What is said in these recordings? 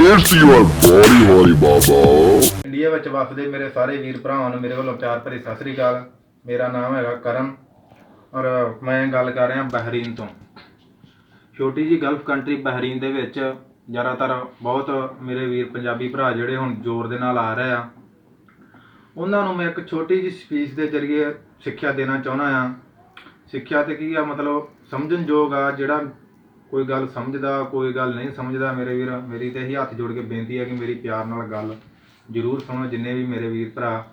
It's your body, holy baba. India ਵਿੱਚ ਵਸਦੇ ਮੇਰੇ ਸਾਰੇ ਵੀਰ ਭਰਾਵਾਂ ਨੂੰ ਮੇਰੇ ਵੱਲੋਂ ਪਿਆਰ ਭਰੀ ਸਤਿ ਸ੍ਰੀ ਅਕਾਲ। ਮੇਰਾ ਨਾਮ ਹੈਗਾ ਕਰਨ ਔਰ ਮੈਂ ਗੱਲ ਕਰ ਰਿਹਾ ਬਹਿਰੀਨ ਤੋਂ। ਛੋਟੀ ਜੀ ਗਲਫ ਕੰਟਰੀ ਬਹਿਰੀਨ ਦੇ ਵਿੱਚ ਜ਼ਿਆਦਾਤਰ ਬਹੁਤ ਮੇਰੇ ਵੀਰ ਪੰਜਾਬੀ ਭਰਾ ਜਿਹੜੇ ਹੁਣ ਜ਼ੋਰ ਦੇ ਨਾਲ ਆ ਰਹੇ ਆ। ਉਹਨਾਂ ਨੂੰ ਮੈਂ ਇੱਕ ਛੋਟੀ ਜੀ ਸਪੀਚ ਦੇ ਜ਼ਰੀਏ ਸਿੱਖਿਆ ਦੇਣਾ ਚਾਹੁੰਦਾ ਆ। ਸਿੱਖਿਆ ਤੇ ਕੀ ਆ ਮਤਲਬ ਸਮਝਣ ਯੋਗ ਆ ਜਿਹੜਾ ਕੋਈ ਗੱਲ ਸਮਝਦਾ, ਕੋਈ ਗੱਲ ਨਹੀਂ ਸਮਝਦਾ ਮੇਰੇ ਵੀਰ। ਮੇਰੀ ਤੇ ਇਹੀ ਹੱਥ ਜੋੜ ਕੇ ਬੇਨਤੀ ਹੈ ਕਿ ਮੇਰੀ ਪਿਆਰ ਨਾਲ ਗੱਲ ਜ਼ਰੂਰ ਸੁਣੋ, ਜਿੰਨੇ ਵੀ ਮੇਰੇ ਵੀਰ ਭਰਾ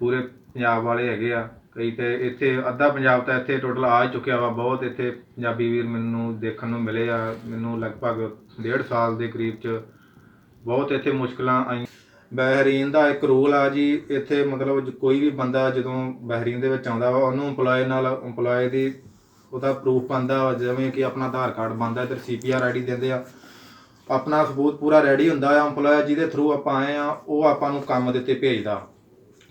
ਪੂਰੇ ਪੰਜਾਬ ਵਾਲੇ ਹੈਗੇ ਆ। ਕਈ ਤੇ ਇੱਥੇ ਅੱਧਾ ਪੰਜਾਬ ਤਾਂ ਇੱਥੇ ਟੋਟਲ ਆ ਚੁੱਕਿਆ ਵਾ ਬਹੁਤ। ਇੱਥੇ ਪੰਜਾਬੀ ਵੀਰ ਮੈਨੂੰ ਦੇਖਣ ਨੂੰ ਮਿਲੇ ਆ, ਮੈਨੂੰ ਲਗਭਗ ਡੇਢ ਸਾਲ ਦੇ ਕਰੀਬ ਚ ਬਹੁਤ ਇੱਥੇ ਮੁਸ਼ਕਲਾਂ ਆਈਆਂ ਬਹਿਰੀਨ ਦਾ ਇੱਕ ਰੂਲ ਆ ਜੀ, ਇੱਥੇ ਮਤਲਬ ਕੋਈ ਵੀ ਬੰਦਾ ਜਦੋਂ ਬਹਿਰੀਨ ਦੇ ਵਿੱਚ ਆਉਂਦਾ ਵਾ, ਉਹਨੂੰ EMPLOYE ਨਾਲ EMPLOYE ਦੀ ਉਹਦਾ ਪ੍ਰੂਫ ਬੰਦਾ ਵਾ, ਜਿਵੇਂ ਕਿ ਆਪਣਾ ਆਧਾਰ ਕਾਰਡ ਬੰਦਾ ਤੇ ਸੀਪੀਆਰ ਆਈਡੀ ਦਿੰਦੇ ਆ। ਆਪਣਾ ਸਬੂਤ ਪੂਰਾ ਰੈਡੀ ਹੁੰਦਾ ਆ EMPLOYE ਜਿਹਦੇ ਥਰੂ ਆਪਾਂ ਆਏ ਆ, ਉਹ ਆਪਾਂ ਨੂੰ ਕੰਮ ਦੇ ਉੱਤੇ ਭੇਜਦਾ।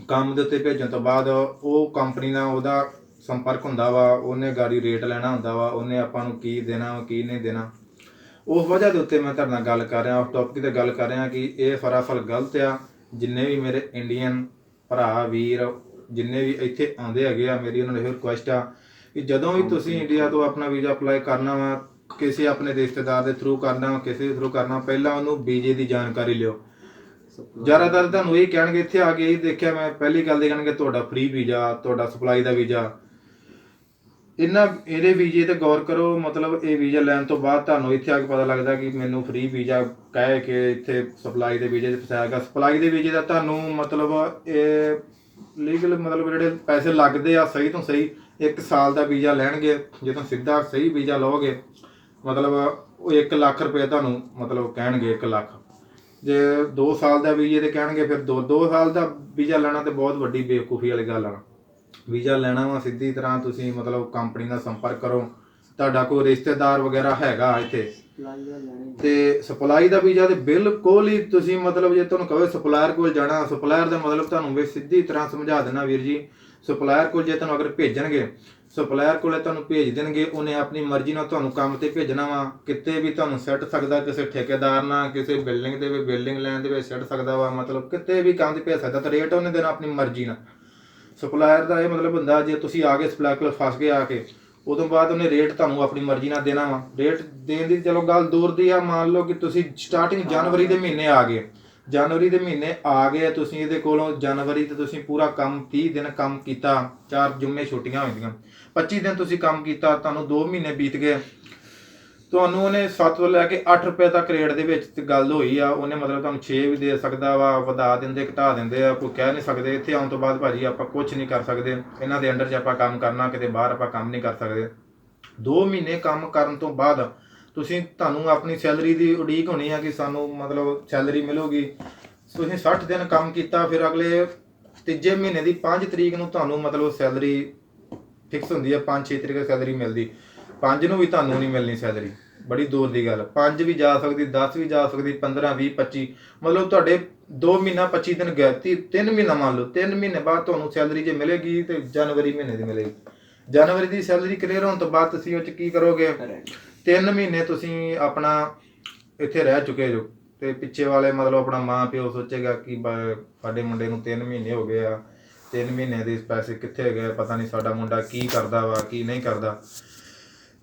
ਕੰਮ ਦੇ ਉੱਤੇ ਭੇਜਣ ਤੋਂ ਬਾਅਦ ਉਹ ਕੰਪਨੀ ਨਾਲ ਉਹਦਾ ਸੰਪਰਕ ਹੁੰਦਾ ਵਾ, ਉਹਨੇ ਗਾੜੀ ਰੇਟ ਲੈਣਾ ਹੁੰਦਾ ਵਾ, ਉਹਨੇ ਆਪਾਂ ਨੂੰ ਕੀ ਦੇਣਾ, ਕੀ ਨਹੀਂ ਦੇਣਾ। ਉਸ ਵਜ੍ਹਾ ਦੇ ਉੱਤੇ ਮੈਂ ਤੁਹਾਡੇ ਨਾਲ ਗੱਲ ਕਰ ਰਿਹਾ, ਉਸ ਟੌਪਿਕ ਤੇ ਗੱਲ ਕਰ ਰਿਹਾ ਕਿ ਇਹ ਫਰਾਫਲ ਗਲਤ ਆ। ਜਿੰਨੇ ਵੀ ਮੇਰੇ ਇੰਡੀਅਨ ਭਰਾ, ਵੀਰ, ਜਿੰਨੇ ਵੀ ਇੱਥੇ ਆਉਂਦੇ ਹੈਗੇ ਆ, ਮੇਰੀ ਉਹਨਾਂ ਨੂੰ ਇਹ ਰਿਕੁਐਸਟ ਆ ਕਿ ਜਦੋਂ ਵੀ ਤੁਸੀਂ ਇੰਡੀਆ ਤੋਂ ਆਪਣਾ ਵੀਜ਼ਾ ਅਪਲਾਈ ਕਰਨਾ ਵਾ ਕਿਸੇ ਆਪਣੇ ਰਿਸ਼ਤੇਦਾਰ ਦੇ ਥਰੂ ਕਰਨਾ ਵਾ ਕਿਸੇ ਦੇ ਥਰੂ ਕਰਨਾ ਪਹਿਲਾਂ ਉਹਨੂੰ ਵੀਜ਼ੇ ਦੀ ਜਾਣਕਾਰੀ ਲਿਓ। ਜ਼ਿਆਦਾਤਰ ਤੁਹਾਨੂੰ ਇਹ ਕਹਿਣਗੇ ਇੱਥੇ ਆ ਕੇ ਇਹ ਦੇਖਿਆ ਮੈਂ ਪਹਿਲੀ ਗੱਲ ਦੇ ਕਹਿਣਗੇ ਤੁਹਾਡਾ ਫ੍ਰੀ ਵੀਜ਼ਾ ਤੁਹਾਡਾ ਸਪਲਾਈ ਦਾ ਵੀਜ਼ਾ। ਇਹਨਾਂ ਇਹਦੇ ਵੀਜ਼ੇ ਤੇ ਗੌਰ ਕਰੋ ਮਤਲਬ ਇਹ ਵੀਜ਼ਾ ਲੈਣ ਤੋਂ ਬਾਅਦ ਤੁਹਾਨੂੰ ਇੱਥੇ ਆ ਕੇ ਪਤਾ ਲੱਗਦਾ ਕਿ ਮੈਨੂੰ ਫ੍ਰੀ ਵੀਜ਼ਾ ਕਹਿ ਕੇ ਇੱਥੇ ਸਪਲਾਈ ਦੇ ਵੀਜ਼ੇ 'ਚ ਫਸਾਇਆਗਾ ਸਪਲਾਈ ਦੇ ਵੀਜ਼ੇ ਦਾ ਤੁਹਾਨੂੰ ਮਤਲਬ ਇਹ ਲੀਗਲ ਮਤਲਬ ਜਿਹੜੇ ਪੈਸੇ ਲੱਗਦੇ ਆ ਸਹੀ ਤੋਂ ਸਹੀ 1 ਸਾਲ ਦਾ ਵੀਜ਼ਾ ਲੈਣਗੇ, ਜਦੋਂ ਸਿੱਧਾ ਸਹੀ ਵੀਜ਼ਾ ਲਓਗੇ, ਮਤਲਬ ਉਹ 1 ਲੱਖ ਰੁਪਏ ਤੁਹਾਨੂੰ ਮਤਲਬ ਕਹਿਣਗੇ 1 ਲੱਖ। ਜੇ 2 ਸਾਲ ਦਾ ਵੀਜ਼ੇ ਤੇ ਕਹਿਣਗੇ, ਫਿਰ 2 2 ਸਾਲ ਦਾ ਵੀਜ਼ਾ ਲੈਣਾ ਤੇ ਬਹੁਤ ਵੱਡੀ ਬੇਵਕੂਫੀ ਵਾਲੀ ਗੱਲ ਆ। ਵੀਜ਼ਾ ਲੈਣਾ ਵਾ ਸਿੱਧੀ ਤਰ੍ਹਾਂ ਤੁਸੀਂ ਮਤਲਬ ਕੰਪਨੀ ਨਾਲ ਸੰਪਰਕ ਕਰੋ। ਤੁਹਾਡਾ ਕੋਈ ਰਿਸ਼ਤੇਦਾਰ ਵਗੈਰਾ ਹੈਗਾ ਇੱਥੇ। ਤੇ ਸਪਲਾਈ ਦਾ ਵੀਜ਼ਾ ਤੇ ਬਿਲਕੁਲ ਹੀ ਤੁਸੀਂ ਮਤਲਬ ਜੇ ਤੁਹਾਨੂੰ ਕਹੇ ਸਪਲਾਇਰ ਕੋਲ ਜਾਣਾ ਸਪਲਾਇਰ ਦਾ ਮਤਲਬ ਤੁਹਾਨੂੰ ਵੀ ਸਿੱਧੀ ਤਰ੍ਹਾਂ ਸਮਝਾ ਦੇਣਾ ਵੀਰ ਜੀ। ਸਪਲਾਇਰ ਕੋਲ ਜੇ ਤੁਹਾਨੂੰ ਅਗਰ ਭੇਜਣਗੇ ਸਪਲਾਇਰ ਕੋਲੇ ਤੁਹਾਨੂੰ ਭੇਜ ਦੇਣਗੇ, ਉਹਨੇ ਆਪਣੀ ਮਰਜ਼ੀ ਨਾਲ ਤੁਹਾਨੂੰ ਕੰਮ ਤੇ ਭੇਜਣਾ ਵਾ। ਕਿਤੇ ਵੀ ਤੁਹਾਨੂੰ ਸੈੱਟ ਸਕਦਾ, ਕਿਸੇ ਠੇਕੇਦਾਰ ਨਾਲ, ਕਿਸੇ ਬਿਲਡਿੰਗ ਦੇ ਵਿੱਚ ਬਿਲਡਿੰਗ ਲੈਣ ਦੇ ਵਿੱਚ ਸੈੱਟ ਸਕਦਾ ਵਾ। ਮਤਲਬ ਕਿਤੇ ਵੀ ਕੰਮ ਤੇ ਭੇਜ ਸਕਦਾ, ਤਾਂ ਰੇਟ ਉਹਨੇ ਦੇਣਾ ਆਪਣੀ ਮਰਜ਼ੀ ਨਾਲ। ਸਪਲਾਇਰ ਦਾ ਇਹ ਮਤਲਬ ਹੁੰਦਾ, ਜੇ ਤੁਸੀਂ ਆ ਗਏ ਸਪਲਾਇਰ ਕੋਲ, ਫਸ ਗਏ ਆ ਕੇ, ਉਦੋਂ ਬਾਅਦ ਉਹਨੇ ਰੇਟ ਤੁਹਾਨੂੰ ਆਪਣੀ ਮਰਜ਼ੀ ਨਾਲ ਦੇਣਾ ਵਾ। ਰੇਟ ਦੇਣ ਦੀ, ਚਲੋ ਗੱਲ ਦੂਰ ਦੀ ਆ। ਮੰਨ ਲਓ ਕਿ ਤੁਸੀਂ ਸਟਾਰਟਿੰਗ ਜਨਵਰੀ ਦੇ ਮਹੀਨੇ ਆ ਗਏ। ਜਨਵਰੀ ਦੇ ਮਹੀਨੇ ਆ ਗਏ ਤੁਸੀਂ ਇਹਦੇ ਕੋਲੋਂ ਜਨਵਰੀ ਤੇ ਤੁਸੀਂ ਪੂਰਾ ਕੰਮ 30 ਦਿਨ ਕੰਮ ਕੀਤਾ, ਚਾਰ ਜੁਮੇ ਛੁੱਟੀਆਂ ਹੁੰਦੀਆਂ 25 ਦਿਨ ਤੁਸੀਂ ਕੰਮ ਕੀਤਾ, ਤੁਹਾਨੂੰ 2 ਮਹੀਨੇ ਬੀਤ ਗਏ। ਤੁਹਾਨੂੰ ਉਹਨੇ 7 ਤੋਂ ਲੈ ਕੇ 8 ਰੁਪਏ ਤੱਕ ਰੇਟ ਦੇ ਵਿੱਚ ਗੱਲ ਹੋਈ ਆ, ਉਹਨੇ ਮਤਲਬ ਤੁਹਾਨੂੰ 6 ਵੀ ਦੇ ਸਕਦਾ ਵਾ, ਵਧਾ ਦਿੰਦੇ, ਘਟਾ ਦਿੰਦੇ ਆ, ਕੋਈ ਕਹਿ ਨਹੀਂ ਸਕਦੇ। ਇੱਥੇ ਆਉਣ ਤੋਂ ਬਾਅਦ ਭਾਜੀ ਆਪਾਂ ਕੁਝ ਨਹੀਂ ਕਰ ਸਕਦੇ। ਇਹਨਾਂ ਦੇ ਅੰਡਰ 'ਚ ਆਪਾਂ ਕੰਮ ਕਰਨਾ, ਕਿਤੇ ਬਾਹਰ ਆਪਾਂ ਕੰਮ ਨਹੀਂ ਕਰ ਸਕਦੇ। 2 ਮਹੀਨੇ ਕੰਮ ਕਰਨ ਤੋਂ ਬਾਅਦ ਤੁਸੀਂ ਤੁਹਾਨੂੰ ਆਪਣੀ ਸੈਲਰੀ ਦੀ ਉਡੀਕ ਹੋਣੀ ਹੈ ਕਿ ਸਾਨੂੰ ਮਤਲਬ ਸੈਲਰੀ ਮਿਲੂਗੀ। ਤੁਸੀਂ 60 ਦਿਨ ਕੰਮ ਕੀਤਾ, ਫਿਰ ਅਗਲੇ ਤੀਜੇ ਮਹੀਨੇ ਦੀ 5 ਤਰੀਕ ਨੂੰ ਤੁਹਾਨੂੰ ਮਤਲਬ ਸੈਲਰੀ ਫਿਕਸ ਹੁੰਦੀ ਹੈ 5-6 ਤਰੀਕ ਦੀ ਸੈਲਰੀ ਮਿਲਦੀ। 5 ਨੂੰ ਵੀ ਤੁਹਾਨੂੰ ਨਹੀਂ ਮਿਲਣੀ ਸੈਲਰੀ ਬੜੀ ਦੂਰ ਦੀ ਗੱਲ। 5 ਵੀ ਜਾ ਸਕਦੀ 10 ਵੀ ਜਾ ਸਕਦੀ 15 20 25 ਮਤਲਬ ਤੁਹਾਡੇ 2 ਮਹੀਨਾ 25 ਦਿਨ ਗਏ ਤੀ 3 ਮਹੀਨਾ ਮੰਨ ਲਓ 3 ਮਹੀਨੇ ਬਾਅਦ ਤੁਹਾਨੂੰ ਸੈਲਰੀ ਜੇ ਮਿਲੇਗੀ ਤੇ ਜਨਵਰੀ ਮਹੀਨੇ ਦੀ ਮਿਲੇਗੀ। ਜਨਵਰੀ ਦੀ ਸੈਲਰੀ ਕਲੀਅਰ ਹੋਣ ਤੋਂ ਬਾਅਦ ਤੁਸੀਂ ਉਹ ਚ ਕੀ ਕਰੋਗੇ? 3 ਮਹੀਨੇ ਤੁਸੀਂ ਆਪਣਾ ਇੱਥੇ ਰਹਿ ਚੁੱਕੇ ਜੋ। ਤੇ ਪਿੱਛੇ ਵਾਲੇ ਮਤਲਬ ਆਪਣਾ ਮਾਂ ਪਿਓ ਸੋਚੇਗਾ ਕਿ ਬ- ਸਾਡੇ ਮੁੰਡੇ ਨੂੰ 3 ਮਹੀਨੇ ਹੋ ਗਏ ਆ। 3 ਮਹੀਨੇ ਦੇ ਪੈਸੇ ਕਿੱਥੇ ਗਏ ਪਤਾ ਨਹੀਂ ਸਾਡਾ ਮੁੰਡਾ ਕੀ ਕਰਦਾ ਵਾ, ਕੀ ਨਹੀਂ ਕਰਦਾ।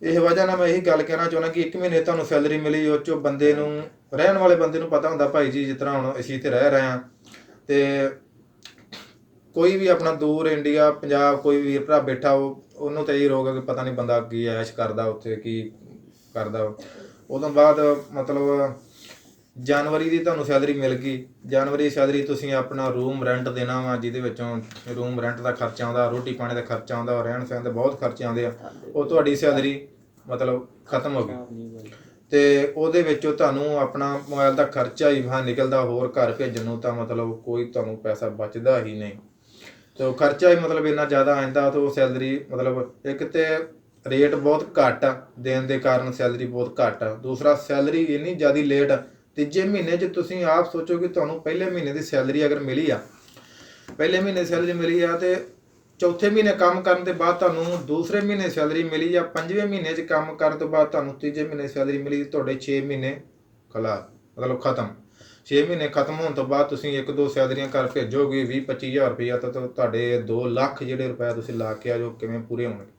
ਇਹ ਵਜ੍ਹਾ ਨਾਲ ਮੈਂ ਇਹੀ ਗੱਲ ਕਹਿਣਾ ਚਾਹੁੰਦਾ ਕਿ 1 ਮਹੀਨੇ ਤੁਹਾਨੂੰ ਸੈਲਰੀ ਮਿਲੀ, ਉਹ ਚੋਂ ਬੰਦੇ ਨੂੰ, ਰਹਿਣ ਵਾਲੇ ਬੰਦੇ ਨੂੰ ਪਤਾ ਹੁੰਦਾ ਭਾਈ ਜੀ, ਜਿਸ ਤਰ੍ਹਾਂ ਹੁਣ ਅਸੀਂ ਇੱਥੇ ਰਹਿ ਰਹੇ ਹਾਂ। ਤੇ ਕੋਈ ਵੀ ਆਪਣਾ ਦੂਰ ਇੰਡੀਆ, ਪੰਜਾਬ, ਕੋਈ ਵੀਰ ਭਰਾ ਬੈਠਾ, ਉਹ, ਉਹਨੂੰ ਤਾਂ ਇਹ ਰੋਗਾ ਕਿ ਪਤਾ ਨਹੀਂ ਬੰਦਾ ਕੀ ਐਸ਼ ਕਰਦਾ ਉੱਥੇ, ਕੀ ਕਰਦਾ ਉਦੋਂ ਬਾਅਦ ਮਤਲਬ ਜਨਵਰੀ ਦੀ ਤੁਹਾਨੂੰ ਸੈਲਰੀ ਮਿਲ ਗਈ। ਜਨਵਰੀ ਸੈਲਰੀ ਤੁਸੀਂ ਆਪਣਾ ਰੂਮ ਰੈਂਟ ਦੇਣਾ ਵਾ, ਜਿਹਦੇ ਵਿੱਚੋਂ ਰੂਮ ਰੈਂਟ ਦਾ ਖਰਚਾ ਆਉਂਦਾ, ਰੋਟੀ ਪਾਣੀ ਦਾ ਖਰਚਾ ਆਉਂਦਾ, ਰਹਿਣ ਸਹਿਣ ਦੇ ਬਹੁਤ ਖਰਚੇ ਆਉਂਦੇ ਆ। ਉਹ ਤੁਹਾਡੀ ਸੈਲਰੀ ਮਤਲਬ ਖਤਮ ਹੋ ਗਈ। ਤੇ ਉਹਦੇ ਵਿੱਚੋਂ ਤੁਹਾਨੂੰ ਆਪਣਾ ਮੋਬਾਈਲ ਦਾ ਖਰਚਾ ਹੀ ਹਾਂ ਨਿਕਲਦਾ, ਹੋਰ ਘਰ ਭੇਜਣ ਨੂੰ ਤਾਂ ਮਤਲਬ ਕੋਈ ਤੁਹਾਨੂੰ ਪੈਸਾ ਬਚਦਾ ਹੀ ਨਹੀਂ। ਤੇ ਖਰਚਾ ਹੀ ਮਤਲਬ ਇੰਨਾ ਜ਼ਿਆਦਾ ਆਂਦਾ, ਤਾਂ ਉਹ ਸੈਲਰੀ ਮਤਲਬ ਇੱਕ ਤੇ ਰੇਟ ਬਹੁਤ ਘੱਟ ਆ, ਦੇਣ ਦੇ ਕਾਰਨ ਸੈਲਰੀ ਬਹੁਤ ਘੱਟ ਆ। ਦੂਸਰਾ, ਸੈਲਰੀ ਇੰਨੀ ਜ਼ਿਆਦਾ ਲੇਟ ਆ, ਤੀਜੇ ਮਹੀਨੇ 'ਚ ਤੁਸੀਂ ਆਪ ਸੋਚੋ ਕਿ ਤੁਹਾਨੂੰ ਪਹਿਲੇ ਮਹੀਨੇ ਦੀ ਸੈਲਰੀ ਅਗਰ ਮਿਲੀ ਆ, ਪਹਿਲੇ ਮਹੀਨੇ ਸੈਲਰੀ ਮਿਲੀ ਆ ਤੇ ਚੌਥੇ ਮਹੀਨੇ ਕੰਮ ਕਰਨ ਦੇ ਬਾਅਦ ਤੁਹਾਨੂੰ ਦੂਸਰੇ ਮਹੀਨੇ ਸੈਲਰੀ ਮਿਲੀ ਜਾਂ ਪੰਜਵੇਂ ਮਹੀਨੇ 'ਚ ਕੰਮ ਕਰਨ ਤੋਂ ਬਾਅਦ ਤੁਹਾਨੂੰ ਤੀਜੇ ਮਹੀਨੇ ਸੈਲਰੀ ਮਿਲੀ, ਤੁਹਾਡੇ 6 ਮਹੀਨੇ ਖਲਾ ਮਤਲਬ ਖਤਮ। 6 ਮਹੀਨੇ ਖਤਮ ਹੋਣ ਤੋਂ ਬਾਅਦ ਤੁਸੀਂ ਇੱਕ ਦੋ ਸੈਲਰੀਆਂ ਘਰ ਭੇਜੋਗੇ 20 25000 ਰੁਪਇਆ ਤਾਂ ਤਾਂ ਤੁਹਾਡੇ 2 ਲੱਖ ਜਿਹੜੇ ਰੁਪਏ ਤੁਸੀਂ ਲਾ ਕੇ ਆਜੋ ਕਿਵੇਂ ਪੂਰੇ ਹੋਣਗੇ।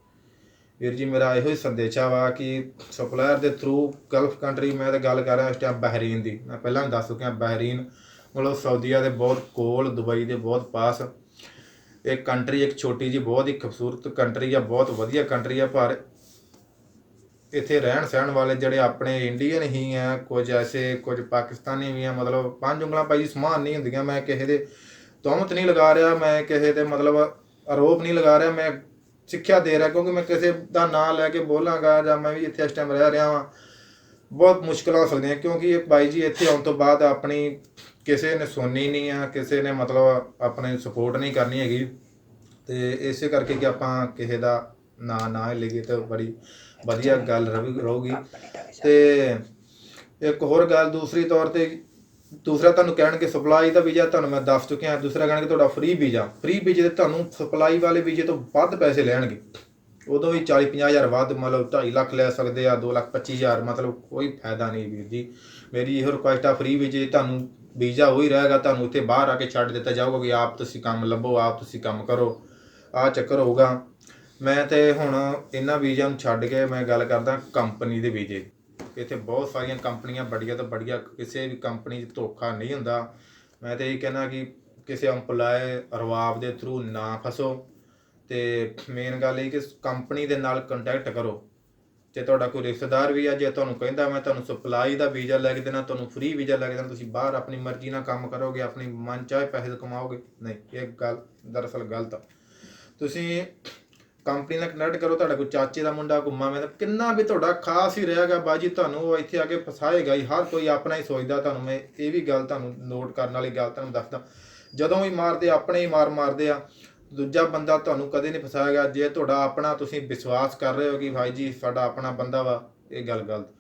ਵੀਰ ਜੀ, ਮੇਰਾ ਇਹੋ ਹੀ ਸੰਦੇਸ਼ਾ ਵਾ ਕਿ ਸਪਲਾਇਰ ਦੇ ਥਰੂ ਗਲਫ ਕੰਟਰੀ ਮੈਂ ਤਾਂ ਗੱਲ ਕਰ ਰਿਹਾ ਇਸ ਟਾਈਮ ਬਹਿਰੀਨ ਦੀ। ਮੈਂ ਪਹਿਲਾਂ ਵੀ ਦੱਸ ਚੁੱਕਿਆ ਬਹਿਰੀਨ, ਮਤਲਬ ਸਾਊਦੀਆ ਦੇ ਬਹੁਤ ਕੋਲ, ਦੁਬਈ ਦੇ ਬਹੁਤ ਪਾਸ। ਇਹ ਕੰਟਰੀ ਇੱਕ ਛੋਟੀ ਜੀ ਬਹੁਤ ਹੀ ਖੂਬਸੂਰਤ ਕੰਟਰੀ ਆ, ਬਹੁਤ ਵਧੀਆ ਕੰਟਰੀ ਆ, ਪਰ ਇੱਥੇ ਰਹਿਣ ਸਹਿਣ ਵਾਲੇ ਜਿਹੜੇ ਆਪਣੇ ਇੰਡੀਅਨ ਹੀ ਆ, ਕੁਝ ਐਸੇ, ਕੁਝ ਪਾਕਿਸਤਾਨੀ ਵੀ ਆ, ਮਤਲਬ ਪੰਜ ਉਂਗਲਾਂ ਭਾਈ ਸਮਾਨ ਨਹੀਂ ਹੁੰਦੀਆਂ, ਮੈਂ ਕਿਸੇ ਦੇ ਤੁਹਮਤ ਨਹੀਂ ਲਗਾ ਰਿਹਾ, ਮੈਂ ਕਿਸੇ ਤੇ ਮਤਲਬ ਆਰੋਪ ਨਹੀਂ ਲਗਾ ਰਿਹਾ, ਮੈਂ ਸਿੱਖਿਆ ਦੇ ਰਿਹਾ ਕਿਉਂਕਿ ਮੈਂ ਕਿਸੇ ਦਾ ਨਾਂ ਲੈ ਕੇ ਬੋਲਾਂਗਾ ਜਾਂ ਮੈਂ ਵੀ ਇੱਥੇ ਇਸ ਟਾਈਮ ਰਹਿ ਰਿਹਾ ਵਾਂ ਬਹੁਤ ਮੁਸ਼ਕਲਾਂ ਹੋ ਸਕਦੀਆਂ ਕਿਉਂਕਿ ਇਹ ਬਾਈ ਜੀ ਇੱਥੇ ਆਉਣ ਤੋਂ ਬਾਅਦ ਆਪਣੀ ਕਿਸੇ ਨੇ ਸੁਣਨੀ ਨਹੀਂ ਆ ਕਿਸੇ ਨੇ ਮਤਲਬ ਆਪਣੇ ਸਪੋਰਟ ਨਹੀਂ ਕਰਨੀ ਹੈਗੀ ਤੇ ਇਸੇ ਕਰਕੇ ਕਿ ਆਪਾਂ ਕਿਸੇ ਦਾ ਨਾਂ ਨਾ ਹੀ ਲਈਏ ਤਾਂ ਬੜੀ ਵਧੀਆ ਗੱਲ ਰਹੂਗੀ। ਤੇ ਇੱਕ ਹੋਰ ਗੱਲ ਦੂਸਰੀ ਤੌਰ ਤੇ ਦੂਸਰਾ ਤੁਹਾਨੂੰ ਕਹਿਣਗੇ ਸਪਲਾਈ ਦਾ ਵੀਜ਼ਾ, ਤੁਹਾਨੂੰ ਮੈਂ ਦੱਸ ਚੁੱਕਿਆ। ਦੂਸਰਾ ਕਹਿਣਗੇ ਤੁਹਾਡਾ ਫ੍ਰੀ ਵੀਜ਼ਾ। ਫ੍ਰੀ ਵੀਜ਼ੇ ਤੇ ਤੁਹਾਨੂੰ ਸਪਲਾਈ ਵਾਲੇ ਵੀਜ਼ੇ ਤੋਂ ਵੱਧ ਪੈਸੇ ਲੈਣਗੇ। ਉਦੋਂ ਵੀ 40 50000 ਵੱਧ, ਮਤਲਬ 2.5 ਲੱਖ ਲੈ ਸਕਦੇ ਆ 2 ਲੱਖ 25000 ਮਤਲਬ ਕੋਈ ਫਾਇਦਾ ਨਹੀਂ ਵੀਰ ਜੀ। ਮੇਰੀ ਇਹੋ ਰਿਕੁਐਸਟ ਆ ਫ੍ਰੀ ਵੀਜ਼ੇ ਤੁਹਾਨੂੰ ਵੀਜ਼ਾ ਉਹੀ ਰਹੇਗਾ, ਤੁਹਾਨੂੰ ਉੱਥੇ ਬਾਹਰ ਆ ਕੇ ਛੱਡ ਦਿੱਤਾ ਜਾਊਗਾ ਕਿ ਆਪ ਤੁਸੀਂ ਕੰਮ ਲੱਭੋ, ਆਪ ਤੁਸੀਂ ਕੰਮ ਕਰੋ। ਆ ਚੱਕਰ ਹੋਊਗਾ। ਮੈਂ ਤੇ ਹੁਣ ਇਹਨਾਂ ਵੀਜ਼ਿਆਂ ਨੂੰ ਛੱਡ ਕੇ ਮੈਂ ਗੱਲ ਕਰਦਾ ਕੰਪਨੀ ਦੇ ਵੀਜ਼ੇ। ਇੱਥੇ ਬਹੁਤ ਸਾਰੀਆਂ ਕੰਪਨੀਆਂ ਬੜੀਆਂ ਤੋਂ ਬੜੀਆਂ, ਕਿਸੇ ਵੀ ਕੰਪਨੀ 'ਚ ਧੋਖਾ ਨਹੀਂ ਹੁੰਦਾ। ਮੈਂ ਤਾਂ ਇਹ ਕਹਿਣਾ ਕਿ ਕਿਸੇ EMPLOYE ਰਵਾਬ ਦੇ ਥਰੂ ਨਾ ਫਸੋ ਤੇ ਮੇਨ ਗੱਲ ਇਹ ਕਿ ਕੰਪਨੀ ਦੇ ਨਾਲ ਕੰਟੈਕਟ ਕਰੋ। ਤੇ ਤੁਹਾਡਾ ਕੋਈ ਰਿਸ਼ਤੇਦਾਰ ਵੀ ਆ, ਜੇ ਤੁਹਾਨੂੰ ਕਹਿੰਦਾ ਮੈਂ ਤੁਹਾਨੂੰ ਸਪਲਾਈ ਦਾ ਵੀਜ਼ਾ ਲੈ ਕੇ ਦੇਣਾ, ਤੁਹਾਨੂੰ ਫ੍ਰੀ ਵੀਜ਼ਾ ਲੈ ਕੇ ਦੇਣਾ, ਤੁਸੀਂ ਬਾਹਰ ਆਪਣੀ ਮਰਜ਼ੀ ਨਾਲ ਕੰਮ ਕਰੋਗੇ, ਆਪਣੀ ਮਨ ਚਾਹੇ ਪੈਸੇ ਕਮਾਓਗੇ। ਨਹੀਂ, ਇਹ ਗੱਲ ਦਰਅਸਲ ਗਲਤ ਆ। ਤੁਸੀਂ ਕੰਪਨੀ ਨਾਲ ਕਨੈਕਟ ਕਰੋ, ਤੁਹਾਡਾ ਕੋਈ ਚਾਚੇ ਦਾ ਮੁੰਡਾ, ਕੋਈ ਮਾਮੇ ਦਾ, ਕਿੰਨਾ ਵੀ ਤੁਹਾਡਾ ਖਾਸ ਹੀ ਰਹੇਗਾ ਬਾਜੀ, ਤੁਹਾਨੂੰ ਉਹ ਇੱਥੇ ਆ ਕੇ ਫਸਾਏਗਾ ਹੀ, ਹਰ ਕੋਈ ਆਪਣਾ ਹੀ ਸੋਚਦਾ ਤੁਹਾਨੂੰ, ਮੈਂ ਇਹ ਵੀ ਗੱਲ ਤੁਹਾਨੂੰ ਨੋਟ ਕਰਨ ਵਾਲੀ ਗੱਲ ਤੁਹਾਨੂੰ ਦੱਸਦਾ। ਜਦੋਂ ਵੀ ਮਾਰਦੇ, ਆਪਣੇ ਹੀ ਮਾਰ ਮਾਰਦੇ ਆ, ਦੂਜਾ ਬੰਦਾ ਤੁਹਾਨੂੰ ਕਦੇ ਨਹੀਂ ਫਸਾਏਗਾ, ਜੇ ਤੁਹਾਡਾ ਆਪਣਾ ਤੁਸੀਂ ਵਿਸ਼ਵਾਸ ਕਰ ਰਹੇ ਹੋ ਕਿ ਭਾਈ ਜੀ, ਸਾਡਾ ਆਪਣਾ ਬੰਦਾ ਵਾ, ਇਹ ਗੱਲ ਗਲਤ।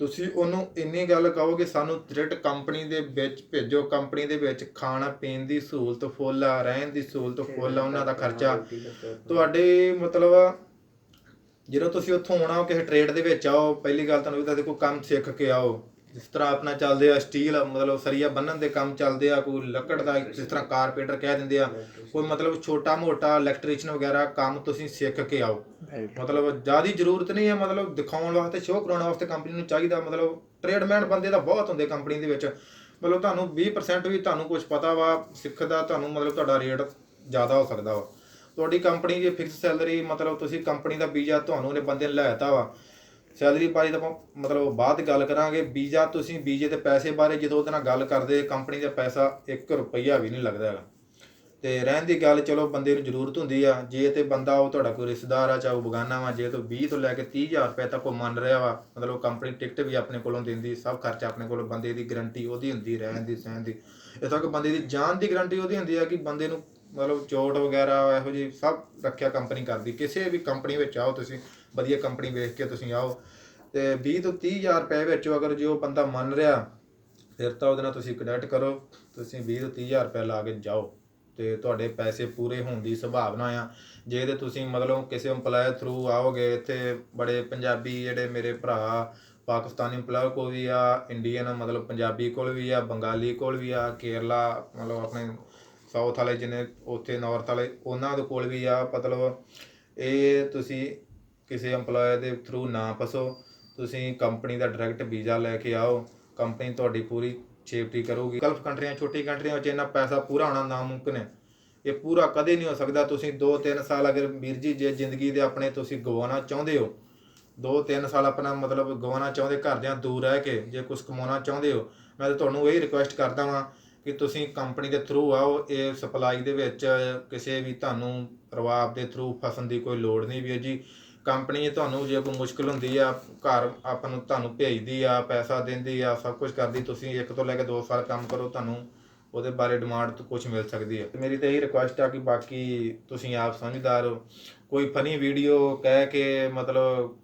ਤੁਸੀਂ ਉਹਨੂੰ ਇੰਨੀ ਗੱਲ ਕਹੋ ਕਿ ਸਾਨੂੰ ਡਾਇਰੈਕਟ ਕੰਪਨੀ ਦੇ ਵਿੱਚ ਭੇਜੋ ਕੰਪਨੀ ਦੇ ਵਿੱਚ ਖਾਣਾ ਪੀਣ ਦੀ ਸਹੂਲਤ ਫੁੱਲ ਆ ਰਹਿਣ ਦੀ ਸਹੂਲਤ ਫੁੱਲ ਆ ਉਹਨਾਂ ਦਾ ਖਰਚਾ। ਤੁਹਾਡੇ ਮਤਲਬ ਜਦੋਂ ਤੁਸੀਂ ਉੱਥੋਂ ਆਉਣਾ ਕਿਸੇ ਟ੍ਰੇਡ ਦੇ ਵਿੱਚ ਆਓ ਪਹਿਲੀ ਗੱਲ ਤੁਹਾਨੂੰ ਵੀ ਤਾਂ ਕੋਈ ਕੰਮ ਸਿੱਖ ਕੇ ਆਓ। ਜਿਸ ਤਰ੍ਹਾਂ ਆਪਣਾ ਚੱਲਦੇ ਆ ਸਟੀਲ ਮਤਲਬ ਸਰੀਆ ਬੰਨਣ ਦੇ ਕੰਮ ਚੱਲਦੇ ਆ ਕੋਈ ਲੱਕੜ ਦਾ ਜਿਸ ਤਰ੍ਹਾਂ ਕਾਰਪੈਂਟਰ ਕਹਿ ਦਿੰਦੇ ਆ ਕੋਈ ਮਤਲਬ ਛੋਟਾ ਮੋਟਾ ਇਲੈਕਟ੍ਰੀਸ਼ੀਅਨ ਵਗੈਰਾ ਕੰਮ ਤੁਸੀਂ ਸਿੱਖ ਕੇ ਆਓ। ਮਤਲਬ ਜ਼ਿਆਦਾ ਜ਼ਰੂਰਤ ਨਹੀਂ ਹੈ ਮਤਲਬ ਦਿਖਾਉਣ ਵਾਸਤੇ ਸ਼ੋਅ ਕਰਾਉਣ ਵਾਸਤੇ ਕੰਪਨੀ ਨੂੰ ਚਾਹੀਦਾ ਮਤਲਬ ਟ੍ਰੇਡਮੈਨ ਬੰਦੇ ਦਾ ਬਹੁਤ ਹੁੰਦੇ ਕੰਪਨੀ ਦੇ ਵਿੱਚ। ਮਤਲਬ ਤੁਹਾਨੂੰ 20% ਵੀ ਤੁਹਾਨੂੰ ਕੁਝ ਪਤਾ ਵਾ ਸਿੱਖਦਾ ਤੁਹਾਨੂੰ ਮਤਲਬ ਤੁਹਾਡਾ ਰੇਟ ਜ਼ਿਆਦਾ ਹੋ ਸਕਦਾ ਵਾ। ਤੁਹਾਡੀ ਕੰਪਨੀ ਦੀ ਫਿਕਸ ਸੈਲਰੀ ਮਤਲਬ ਤੁਸੀਂ ਕੰਪਨੀ ਦਾ ਵੀਜ਼ਾ ਤੁਹਾਨੂੰ ਨੇ ਬੰਦੇ ਨੇ ਲੈਤਾ ਵਾ। ਸੈਲਰੀ ਬਾਰੇ ਤਾਂ ਆਪਾਂ ਮਤਲਬ ਬਾਅਦ ਗੱਲ ਕਰਾਂਗੇ। ਵੀਜ਼ਾ ਤੁਸੀਂ ਵੀਜ਼ੇ ਦੇ ਪੈਸੇ ਬਾਰੇ ਜਦੋਂ ਉਹਦੇ ਨਾਲ ਗੱਲ ਕਰਦੇ, ਕੰਪਨੀ ਦਾ ਪੈਸਾ 1 ਰੁਪਈਆ ਵੀ ਨਹੀਂ ਲੱਗਦਾ ਹੈਗਾ। ਤੇ ਰਹਿਣ ਦੀ ਗੱਲ ਚਲੋ ਬੰਦੇ ਨੂੰ ਜ਼ਰੂਰਤ ਹੁੰਦੀ ਆ। ਜੇ ਤੇ ਬੰਦਾ ਉਹ ਤੁਹਾਡਾ ਕੋਈ ਰਿਸ਼ਤੇਦਾਰ ਆ ਚਾਹੇ ਉਹ ਬਗਾਨਾ ਵਾ, ਜੇ ਤੋਂ 20 ਤੋਂ ਲੈ ਕੇ 30000 ਰੁਪਏ ਤੱਕ ਉਹ ਮੰਨ ਰਿਹਾ ਵਾ, ਮਤਲਬ ਕੰਪਨੀ ਟਿਕਟ ਵੀ ਆਪਣੇ ਕੋਲੋਂ ਦਿੰਦੀ, ਸਭ ਖਰਚਾ ਆਪਣੇ ਕੋਲੋਂ ਬੰਦੇ ਦੀ ਗਰੰਟੀ ਉਹਦੀ ਹੁੰਦੀ, ਰਹਿਣ ਦੀ, ਸਹਿਣ ਦੀ। ਇਹ ਤੱਕ ਬੰਦੇ ਦੀ ਜਾਨ ਦੀ ਗਰੰਟੀ ਉਹਦੀ ਹੁੰਦੀ ਆ ਕਿ ਬੰਦੇ ਨੂੰ ਮਤਲਬ ਚੋਟ ਵਗੈਰਾ, ਇਹੋ ਜਿਹੀ ਸਭ ਰੱਖਿਆ ਕੰਪਨੀ ਕਰਦੀ। ਕਿਸੇ ਵੀ ਕੰਪਨੀ ਵਿੱਚ ਆਓ ਤੁਸੀਂ, ਵਧੀਆ ਕੰਪਨੀ ਵੇਖ ਕੇ ਤੁਸੀਂ ਆਓ। ਤੇ 20 ਤੋਂ 30000 ਰੁਪਏ ਵਿੱਚ ਅਗਰ ਜੇ ਉਹ ਬੰਦਾ ਮੰਨ ਰਿਹਾ, ਫਿਰ ਤਾਂ ਉਹਦੇ ਨਾਲ ਤੁਸੀਂ ਕਨੈਕਟ ਕਰੋ। ਤੁਸੀਂ 20 ਤੋਂ 30000 ਰੁਪਏ ਲਾ ਕੇ ਜਾਓ। ਤੇ ਤੁਹਾਡੇ ਪੈਸੇ ਪੂਰੇ ਹੋਣ ਦੀ ਸੰਭਾਵਨਾ ਆ। ਜੇ ਤੇ ਤੁਸੀਂ ਮਤਲਬ ਕਿਸੇ EMPLOYE ਥਰੂ ਆਓਗੇ, ਇੱਥੇ ਬੜੇ ਪੰਜਾਬੀ ਜਿਹੜੇ ਮੇਰੇ ਭਰਾ, ਪਾਕਿਸਤਾਨੀ EMPLOYE ਕੋਲ ਵੀ ਆ ਇੰਡੀਅਨ ਮਤਲਬ ਪੰਜਾਬੀ ਕੋਲ ਵੀ ਆ, ਬੰਗਾਲੀ ਕੋਲ ਵੀ ਆ, ਕੇਰਲਾ ਮਤਲਬ ਆਪਣੇ ਸਾਊਥ ਵਾਲੇ ਜਿਹਨੇ ਉੱਥੇ ਨਾਰਥ ਵਾਲੇ, ਉਹਨਾਂ ਦੇ ਕੋਲ ਵੀ ਆ, ਮਤਲਬ ਇਹ ਤੁਸੀਂ ਕਿਸੇ EMPLOYE ਦੇ ਥਰੂ ਨਾ ਫਸੋ। ਤੁਸੀਂ ਕੰਪਨੀ ਦਾ ਡਾਇਰੈਕਟ ਵੀਜ਼ਾ ਲੈ ਕੇ ਆਓ। ਕੰਪਨੀ ਤੁਹਾਡੀ ਪੂਰੀ ਸੇਫਟੀ ਕਰੂਗੀ। ਗਲਫ ਕੰਟਰੀਆਂ, ਛੋਟੀ ਕੰਟਰੀਆਂ ਵਿੱਚ ਇੰਨਾ ਪੈਸਾ ਪੂਰਾ ਹੋਣਾ ਨਾਮੁਮਕਿਨ ਹੈ। ਇਹ ਪੂਰਾ ਕਦੇ ਨਹੀਂ ਹੋ ਸਕਦਾ। ਤੁਸੀਂ 2-3 ਸਾਲ ਅਗਰ ਵੀਰ ਜੀ, ਜੇ ਜ਼ਿੰਦਗੀ ਦੇ ਆਪਣੇ ਤੁਸੀਂ ਗਵਾਉਣਾ ਚਾਹੁੰਦੇ ਹੋ 2-3 ਸਾਲ ਆਪਣਾ ਮਤਲਬ ਗਵਾਉਣਾ ਚਾਹੁੰਦੇ ਘਰਦਿਆਂ ਦੂਰ ਰਹਿ ਕੇ, ਜੇ ਕੁਝ ਕਮਾਉਣਾ ਚਾਹੁੰਦੇ ਹੋ, ਮੈਂ ਤਾਂ ਤੁਹਾਨੂੰ ਇਹ ਰਿਕੁਐਸਟ ਕਰਦਾ ਵਾਂ ਕਿ ਤੁਸੀਂ ਕੰਪਨੀ ਦੇ ਥਰੂ ਆਓ, ਇਹ ਸਪਲਾਈ ਦੇ ਵਿੱਚ ਕਿਸੇ ਵੀ ਤੁਹਾਨੂੰ ਰਵਾਬ ਦੇ ਥਰੂ ਫਸਣ ਦੀ ਕੋਈ ਲੋੜ ਨਹੀਂ ਵੀਰ ਜੀ। ਕੰਪਨੀ ਤੁਹਾਨੂੰ ਜੇ ਕੋਈ ਮੁਸ਼ਕਲ ਹੁੰਦੀ ਆ, ਘਰ ਆਪਾਂ ਨੂੰ ਤੁਹਾਨੂੰ ਭੇਜਦੀ ਆ, ਪੈਸਾ ਦਿੰਦੀ ਆ, ਸਭ ਕੁਝ ਕਰਦੀ, ਤੁਸੀਂ ਇੱਕ ਤੋਂ ਲੈ ਕੇ ਦੋ ਸਾਲ ਕੰਮ ਕਰੋ, ਤੁਹਾਨੂੰ ਉਹਦੇ ਬਾਰੇ ਡਿਮਾਂਡ ਤੋਂ ਕੁਝ ਮਿਲ ਸਕਦੀ ਹੈ ਮੇਰੀ ਤਾਂ ਇਹੀ ਰਿਕੁਐਸਟ ਆ ਕਿ ਬਾਕੀ ਤੁਸੀਂ ਆਪ ਸਮਝਦਾਰ ਹੋ। ਕੋਈ ਫਨੀ ਵੀਡੀਓ ਕਹਿ ਕੇ, ਮਤਲਬ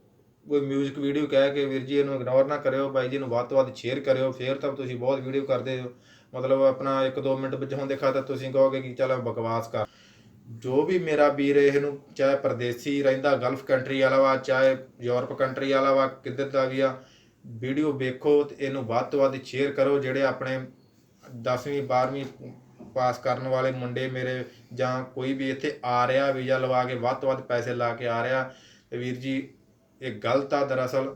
ਕੋਈ ਮਿਊਜ਼ਿਕ ਵੀਡੀਓ ਕਹਿ ਕੇ ਵੀਰ ਜੀ ਇਹਨੂੰ ਇਗਨੋਰ ਨਾ ਕਰਿਓ, ਬਾਈ ਜੀ ਨੂੰ ਵੱਧ ਤੋਂ ਵੱਧ ਸ਼ੇਅਰ ਕਰਿਓ, ਫੇਰ ਤਾਂ ਤੁਸੀਂ ਬਹੁਤ ਵੀਡੀਓ ਕਰਦੇ ਹੋ। ਮਤਲਬ ਆਪਣਾ 1-2 ਮਿੰਟ ਵਿੱਚ ਹੁਣ ਦੇਖਾ ਤਾਂ ਤੁਸੀਂ ਕਹੋਗੇ ਕਿ ਚਲ ਬਕਵਾਸ ਕਰ। ਜੋ ਵੀ ਮੇਰਾ ਵੀਰ ਇਹਨੂੰ ਚਾਹੇ ਪਰਦੇਸੀ ਰਹਿੰਦਾ, ਗਲਫ ਕੰਟਰੀ ਵਾਲਾ ਵਾ, ਚਾਹੇ ਯੂਰਪ ਕੰਟਰੀ ਵਾਲਾ ਵਾ, ਕਿੱਧਰ ਦਾ ਵੀ ਆ, ਵੀਡੀਓ ਵੇਖੋ ਤੇ ਇਹਨੂੰ ਵੱਧ ਤੋਂ ਵੱਧ ਸ਼ੇਅਰ ਕਰੋ ਜਿਹੜੇ ਆਪਣੇ 10ਵੀਂ 12ਵੀਂ ਪਾਸ ਕਰਨ ਵਾਲੇ ਮੁੰਡੇ ਮੇਰੇ ਜਾਂ ਕੋਈ ਵੀ ਇੱਥੇ ਆ ਰਿਹਾ, ਵੀਜ਼ਾ ਲਵਾ ਕੇ ਵੱਧ ਤੋਂ ਵੱਧ ਪੈਸੇ ਲਾ ਕੇ ਆ ਰਿਹਾ। ਤੇ ਵੀਰ ਜੀ, ਇਹ ਗਲਤ ਆ ਦਰਅਸਲ।